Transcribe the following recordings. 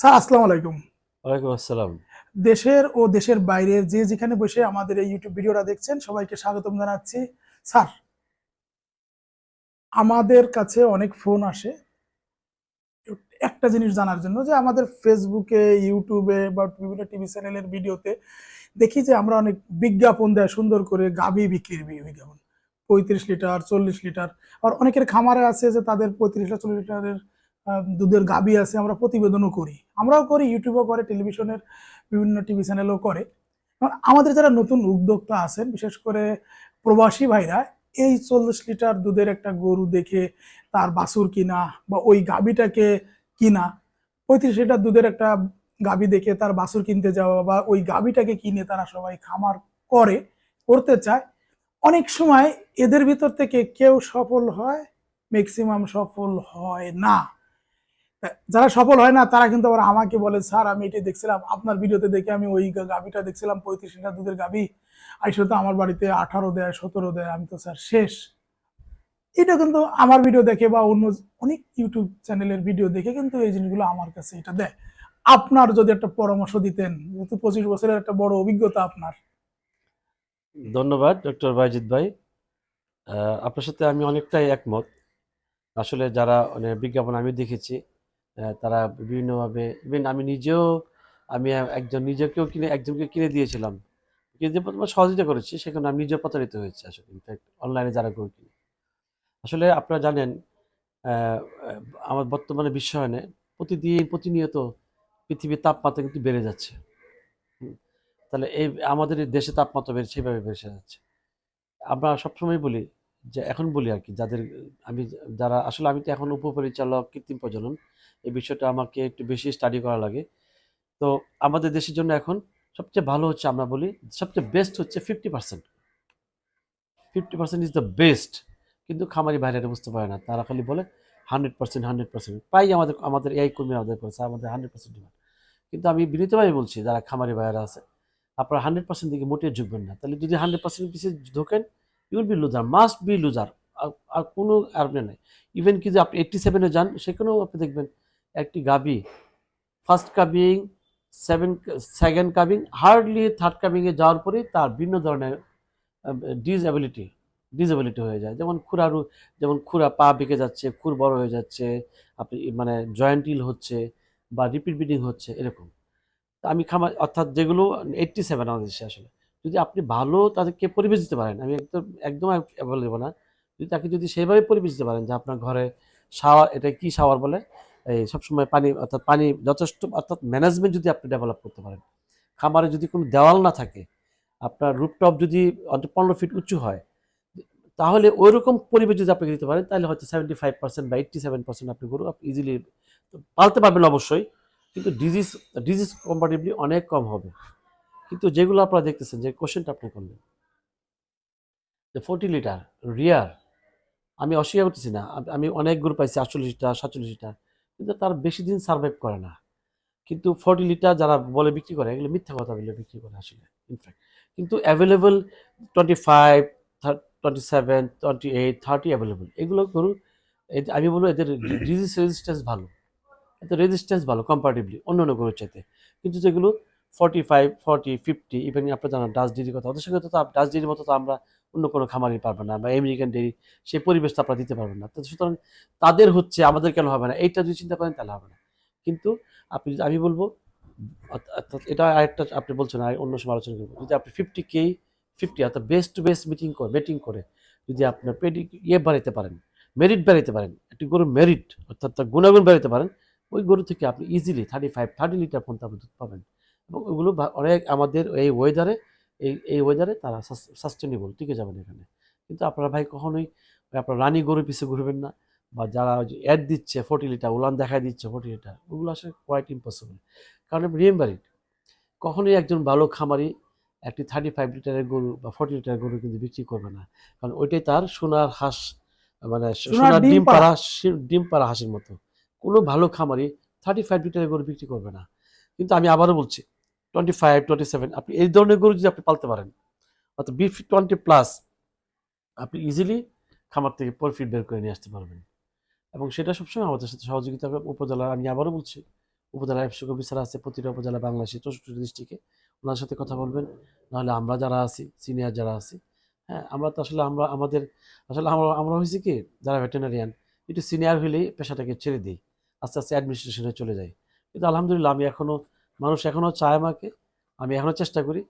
Sir আসসালামু আলাইকুম। ওয়ালাইকুম আসসালাম। দেশের ও দেশের বাইরে যে যেখানে বসে আমাদের এই ইউটিউব ভিডিওটা দেখছেন সবাইকে স্বাগতম জানাচ্ছি। স্যার আমাদের কাছে অনেক ফোন আসে। একটা জিনিস জানার জন্য যে আমাদের ফেসবুকে ইউটিউবে বা বিভিন্ন টিভি চ্যানেলের ভিডিওতে দেখি যে আমরা অনেক বিজ্ঞাপন দেয় সুন্দর করে গাভী বিক্রির বিজ্ঞাপন। পঁয়ত্রিশ লিটার চল্লিশ লিটার। আর অনেকের খামারে আছে যে তাদের পঁয়ত্রিশ লিটার চল্লিশ লিটারের দুধের গাবি আছে, আমরা প্রতিবেদনও করি। আমরাও করি, ইউটিউবও করে, টেলিভিশনের বিভিন্ন টিভি চ্যানেলও করে। আমাদের যারা নতুন উদ্যোক্তা আছেন, বিশেষ করে প্রবাসী ভাইরা, এই চল্লিশ লিটার দুধের একটা গরু দেখে তার বাছুর কিনা বা ওই গাবিটাকে কিনা, পঁয়ত্রিশ লিটার দুধের একটা গাবি দেখে তার বাছুর কিনতে যাওয়া বা ওই গাবিটাকে কিনে তারা সবাই খামার করে, করতে চায়। অনেক সময় এদের ভিতর থেকে কেউ সফল হয় ম্যাক্সিমাম সফল হয় না। যারা সফল হয় না, তারা কিন্তু আবার আমাকে বলে, স্যার, আমি এটা দেখছিলাম। আপনার ভিডিওতে দেখে আমি ওই গাভীটা দেখছিলাম, পঁয়ত্রিশ লিটার দুধের গাভী। আইসো তো আমার বাড়িতে আঠারো দেয়, সতেরো দেয়। আমি তো, স্যার, শেষ। এটা কিন্তু আমার ভিডিও দেখে বা অন্য অনেক ইউটিউব চ্যানেলের ভিডিও দেখে কিন্তু এই জিনিসগুলো আমার কাছে এটা দেয়। আপনার যদি একটা পরামর্শ দিতেন, যেহেতু পঁচিশ বছরের একটা বড় অভিজ্ঞতা আপনার। ধন্যবাদ, ডক্টর বাইজিৎ ভাই। আপনার সাথে আমি অনেকটাই একমত। আসলে যারা মানে বিজ্ঞাপন আমি দেখেছি তারা বিভিন্নভাবে ইভেন আমি নিজেও, আমি একজন নিজেকেও কিনে, একজনকে কিনে দিয়েছিলাম। কিনে দিয়ে প্রথমে সহযোগিতা করেছি সেখানে আমি নিজেও প্রতারিত হয়েছি আসলে। ইনফ্যাক্ট অনলাইনে যারা গরু কিনে। আসলে আপনারা জানেন আমার বর্তমানে বিশ্বায়নে প্রতিদিন, প্রতিনিয়ত পৃথিবীর তাপমাত্রা কিন্তু বেড়ে যাচ্ছে। তাহলে এই, আমাদের দেশে তাপমাত্রা বেড়ে, সেভাবে বেড়ে যাচ্ছে। আমরা সবসময় বলি যে এখন বলি আর কি, যাদের, আমি যারা, আসলে আমি তো এখন উপপরিচালক, কৃত্রিম প্রজনন, এই বিষয়টা আমাকে একটু বেশি স্টাডি করা লাগে। তো আমাদের দেশের জন্য এখন সবচেয়ে ভালো হচ্ছে আমরা বলি, সবচেয়ে বেস্ট হচ্ছে fifty percent fifty percent is the best কিন্তু খামারি বাইরে বুঝতে পারে না, তারা খালি বলে হান্ড্রেড পার্সেন্ট হান্ড্রেড পার্সেন্ট প্রায় আমাদের আমাদের এই কর্মী আমাদের করেছে আমাদের হান্ড্রেড পার্সেন্ট ডিমান্ড কিন্তু আমি বিনীতভাবে বলছি, যারা খামারি ভাইয়েরা আছে, আপনারা হান্ড্রেড পার্সেন্ট দিকে মোটেও ঝুঁকবেন না। তাহলে যদি হান্ড্রেড পার্সেন্ট পিছিয়ে ঢোকেন you will be loser must be loser আর কোনো আরবে নেই। ইভেন কি যে আপনি এইট্টি সেভেনে যান, সেখানেও আপনি দেখবেন একটি গাবি first calving seven second calving hardly third কাবিংয়ে যাওয়ার পরেই তার ভিন্ন ধরনের ডিসএবিলিটি ডিসএবিলিটি হয়ে যায়। যেমন খুরারু, যেমন খুরা পা বেঁকে যাচ্ছে, খুর বড় হয়ে যাচ্ছে, আপনি মানে জয়েন্টিল হচ্ছে বা রিপিট বিডিং হচ্ছে, এরকম। আমি খামার, অর্থাৎ যেগুলো এইট্টি সেভেন আমাদের দেশে আসলে। যদি আপনি ভালো তাদেরকে পরিবেশ দিতে পারেন, আমি একদম একদম বলে দেবো না। যদি তাকে যদি সেইভাবে পরিবেশ দিতে পারেন যে আপনার ঘরে শাওয়ার এটা কি শাওয়ার বলে? এই সবসময় পানি, অর্থাৎ পানি যথেষ্ট, অর্থাৎ ম্যানেজমেন্ট যদি আপনি ডেভেলপ করতে পারেন। খামারে যদি কোনো দেওয়াল না থাকে, আপনার রুপটপ যদি পনেরো ফিট উঁচু হয়, তাহলে ওই রকম পরিবেশ যদি আপনাকে দিতে পারেন, তাহলে হয়তো সেভেন্টি ফাইভ পার্সেন্ট বা এইট্টি সেভেন পার্সেন্ট আপনি গরু আপনি ইজিলি পালতে পারবেন অবশ্যই। কিন্তু ডিজিজ ডিজিজ কম্পারেটিভলি অনেক কম হবে। কিন্তু যেগুলো আপনারা দেখতেছেন, যে কোশ্চেনটা আপনি করলেন। যে ফোর্টি লিটার রিয়ার আমি অস্বীকার করতেছি না আমি অনেক গ্রুপ পাইছি, আটচল্লিশ লিটার সাতচল্লিশ লিটার কিন্তু তার বেশি দিন সার্ভাইভ করে না। কিন্তু ফর্টি লিটার যারা বলে বিক্রি করে, এগুলো মিথ্যা কথা বলে বিক্রি করে আসলে ইনফ্যাক্ট কিন্তু available twenty five twenty seven twenty eight thirty available এগুলো গরু আমি বলব এদের রেজিস্ট্যান্স ভালো। এতে রেজিস্ট্যান্স ভালো কম্পারেটিভলি অন্য অন্য গরুর চাইতে। কিন্তু যেগুলো forty five forty fifty even আপনার জানান ডাচ ডেরির কথা। ওদের সঙ্গে তো তা- ডাচ ডেরির মতো তো আমরা অন্য কোনো খামারই পারব না, বা আমেরিকান ডেরি সেই পরিবেশটা আপনারা দিতে পারবেন না। তো সুতরাং তাদের হচ্ছে, আমাদের কেন হবে না? এইটা যদি চিন্তা করেন, তাহলে হবে না। কিন্তু আপনি আমি বলব এটা আরেকটা আপনি বলছেন, আর অন্য সময় আলোচনা করব। যদি আপনি ফিফটি কে ফিফটি অর্থাৎ বেস্ট টু বেস্ট মিটিং করে বেটিং করে, যদি আপনার পেডি ইয়ে বাড়াইতে পারেন মেরিট বাড়াইতে পারেন, একটি গরু মেরিট অর্থাৎ তার গুণাগুণ বাড়াইতে পারেন, ওই গরু থেকে আপনি easily thirty five thirty litre পর্যন্ত আপনি দুধ পাবেন। এবং ওগুলো অনেক আমাদের এই ওয়েদারে এই এই ওয়েদারে তারা সাস্টেনেবল টিকে যাবেন এখানে। কিন্তু আপনারা ভাই কখনোই আপনার রানী গরু পিছিয়ে ঘুরবেন না বা যারা অ্যাড দিচ্ছে ফোর্টি লিটার উলান দেখায় দিচ্ছে ফোর্টি লিটার ওগুলো আসলে কোয়াইট ইম্পসিবল কারণ রিমেম্বার ইট কখনোই একজন ভালো খামারি একটি থার্টি ফাইভ লিটারের গরু বা ফোর্টি লিটারের গরু কিন্তু বিক্রি করবে না। কারণ ওইটাই তার সোনার হাঁস মানে সোনার ডিম পাড়া। ডিম পাড়া হাঁসের মতো। কোনো ভালো খামারি থার্টি ফাইভ লিটারের গরু বিক্রি করবে না। কিন্তু আমি আবারও বলছি টোয়েন্টি ফাইভ টোয়েন্টি সেভেন আপনি এই ধরনের গরু যদি আপনি পালতে পারেন, অর্থাৎ বি টোয়েন্টি প্লাস আপনি ইজিলি খামার থেকে প্রফিট বের করে নিয়ে আসতে পারবেন। এবং সেটা সবসময় আমাদের সাথে সহযোগিতা হবে। উপজেলা আমি আবারও বলছি উপজেলা এফসি অফিসার আছে, প্রতিটা উপজেলা বাংলাদেশে চৌষট্টি ডিস্ট্রিক্টে ওনার সাথে কথা বলবেন, নাহলে আমরা যারা আছি সিনিয়র যারা আছি হ্যাঁ আমরা তো আসলে, আমরা, আমাদের, আসলে আমরা আমরা হয়েছি কি, যারা ভেটেনারিয়ান একটু সিনিয়র হলেই পেশাটাকে ছেড়ে দিই, আস্তে আস্তে অ্যাডমিনিস্ট্রেশনে চলে যাই। কিন্তু আলহামদুলিল্লাহ, আমি এখনও মানুষ এখনও চায় আমাকে, আমি এখনও চেষ্টা করি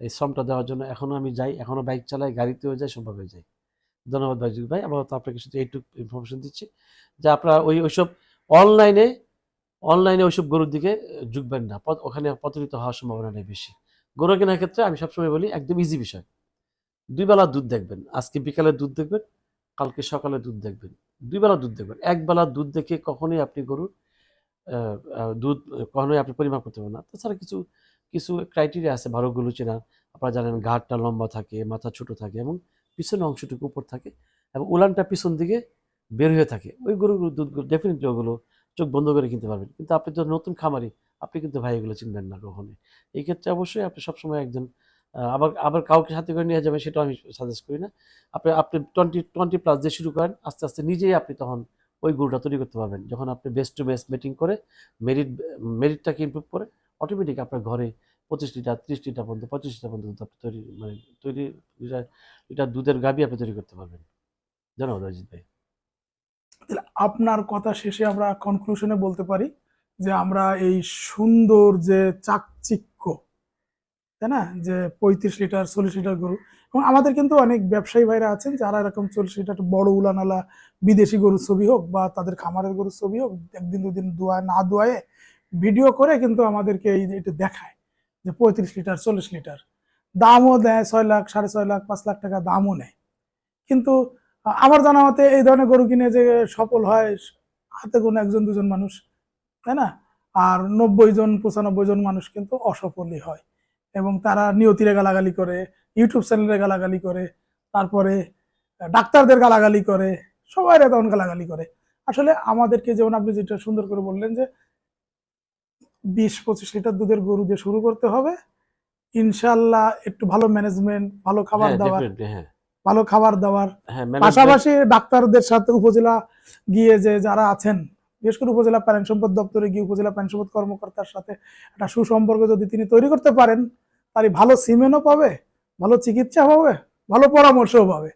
এই শ্রমটা দেওয়ার জন্য। এখনও আমি যাই এখনও বাইক চালাই, গাড়িতেও যাই, সম্ভবে যাই ধন্যবাদ ভাইজুক ভাই তো আপনাকে শুধু এইটুকু ইনফরমেশন দিচ্ছি যে আপনারা ওই ওইসব অনলাইনে অনলাইনে ওইসব গরুর দিকে ঝুঁকবেন না। ওখানে প্রতারিত হওয়ার সম্ভাবনা নেই বেশি। গরু কেনার ক্ষেত্রে আমি সবসময় বলি একদম ইজি বিষয়। দুই বেলা দুধ দেখবেন, আজকে বিকালে দুধ দেখবেন, কালকে সকালে দুধ দেখবেন। দুই বেলা দুধ দেখবেন। এক বেলা দুধ দেখে কখনোই আপনি গরুর দুধ কখনোই আপনি পরিমাপ করতে পারবেন না। তাছাড়া কিছু কিছু ক্রাইটেরিয়া আছে গরু চেনার আপনারা জানেন ঘাটটা লম্বা থাকে, মাথা ছোট থাকে এবং পিছনের অংশটুকু উপর থাকে এবং উলানটা পিছন দিকে বের হয়ে থাকে। ওই গরুগুলো দুধগুলো ডেফিনেটলি ওগুলো চোখ বন্ধ করে কিনতে পারবেন। কিন্তু আপনি তো নতুন খামারি, আপনি কিন্তু ভাই এগুলো চিনবেন না কখনোই। এই ক্ষেত্রে অবশ্যই আপনি সবসময় একজন আবার আবার কাউকে সাথে করে নিয়ে যাবেন সেটাও আমি সাজেস্ট করি না। আপনি আপনি টোয়েন্টি টোয়েন্টি প্লাস দিয়ে শুরু করেন, আস্তে আস্তে নিজেই আপনি তখন ওই গরুটা তৈরি করতে পারবেন। যখন আপনি বেস্ট টু বেস্ট মিটিং করে মেরিট মেরিটটাকে ইমপ্রুভ করে অটোমেটিক আপনার ঘরে পঁচিশ লিটার পর্যন্ত পঁচিশ লিটার পর্যন্ত আপনি তৈরি মানে তৈরি লিটার দুধের গাবি আপনি তৈরি করতে পারবেন। ধন্যবাদ অজিত ভাই? তাহলে আপনার কথা শেষে আমরা কনক্লুশনে বলতে পারি যে আমরা এই সুন্দর যে চাকচিক্য তাই না? যে পঁয়ত্রিশ লিটার, চল্লিশ লিটার গরু। এবং আমাদের কিন্তু অনেক ব্যবসায়ী ভাইরা আছেন যারা এরকম চল্লিশ লিটার বড় উলানালা বিদেশি গরুর ছবি হোক বা তাদের খামারের গরুর ছবি হোক, একদিন দুদিন দোয়া না দোয়ায়ে ভিডিও করে কিন্তু আমাদেরকে এই এটা দেখায় যে পঁয়ত্রিশ লিটার, চল্লিশ লিটার। দামও দেয় ছয় লাখ, সাড়ে ছয় লাখ, পাঁচ লাখ টাকা দামও নেয়। কিন্তু আমার জানা মতে এই ধরনের গরু কিনে যে সফল হয়, হাতে কোনো একজন, দুজন মানুষ, তাই না? আর নব্বই জন, পঁচানব্বই জন মানুষ কিন্তু অসফলই হয়। এবং তারা নিয়তিরে গালাগালি করে ইউটিউব চ্যানেলে গালাগালি করে তারপরে ডাক্তারদের গালাগালি করে সবাই তখন গালাগালি করে। আসলে আমাদেরকে যেমন আপনি যেটা সুন্দর করে বললেন যে বিশ পঁচিশ লিটার দুধের গরু দিয়ে শুরু করতে হবে। ইনশাল্লাহ একটু ভালো ম্যানেজমেন্ট ভালো খাবার হ্যাঁ দাবার হ্যাঁ। ভালো খাবার দাবার। হ্যাঁ পাশাপাশি ডাক্তারদের সাথে উপজেলা গিয়ে যে যারা আছেন বিশেষ করে উপজেলা প্রাণ সম্পদ দপ্তরে গিয়ে উপজেলা প্রাণ সম্পদ কর্মকর্তার সাথে একটা সুসম্পর্ক যদি তিনি তৈরি করতে পারেন তারই ভালো সিমেন্টও পাবে ভালো চিকিৎসা পাবে ভালো পরামর্শও পাবে।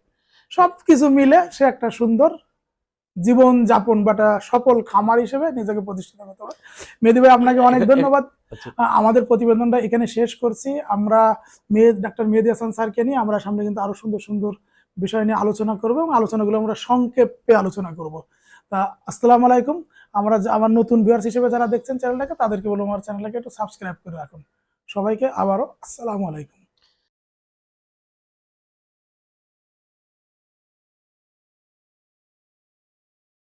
সব কিছু মিলে সে একটা সুন্দর জীবন যাপন বা একটা সফল খামার হিসেবে নিজেকে প্রতিষ্ঠিত করতে পারে মেহেদি ভাই আপনাকে অনেক ধন্যবাদ। আচ্ছা। আমাদের প্রতিবেদনটা এখানে শেষ করছি। আমরা মেয়ে ডাক্তার মেহেদি হাসান স্যারকে নিয়ে আমরা সামনে কিন্তু আরও সুন্দর সুন্দর বিষয় নিয়ে আলোচনা করব এবং আলোচনাগুলো আমরা সংক্ষেপে আলোচনা করব। তা আসসালামু আলাইকুম। আমরা আমার নতুন ভিউয়ার্স হিসেবে যারা দেখছেন চ্যানেলটাকে তাদেরকে বলব আমার চ্যানেলটাকে একটু সাবস্ক্রাইব করে রাখুন। সবাইকে আবারও আসসালামু আলাইকুম।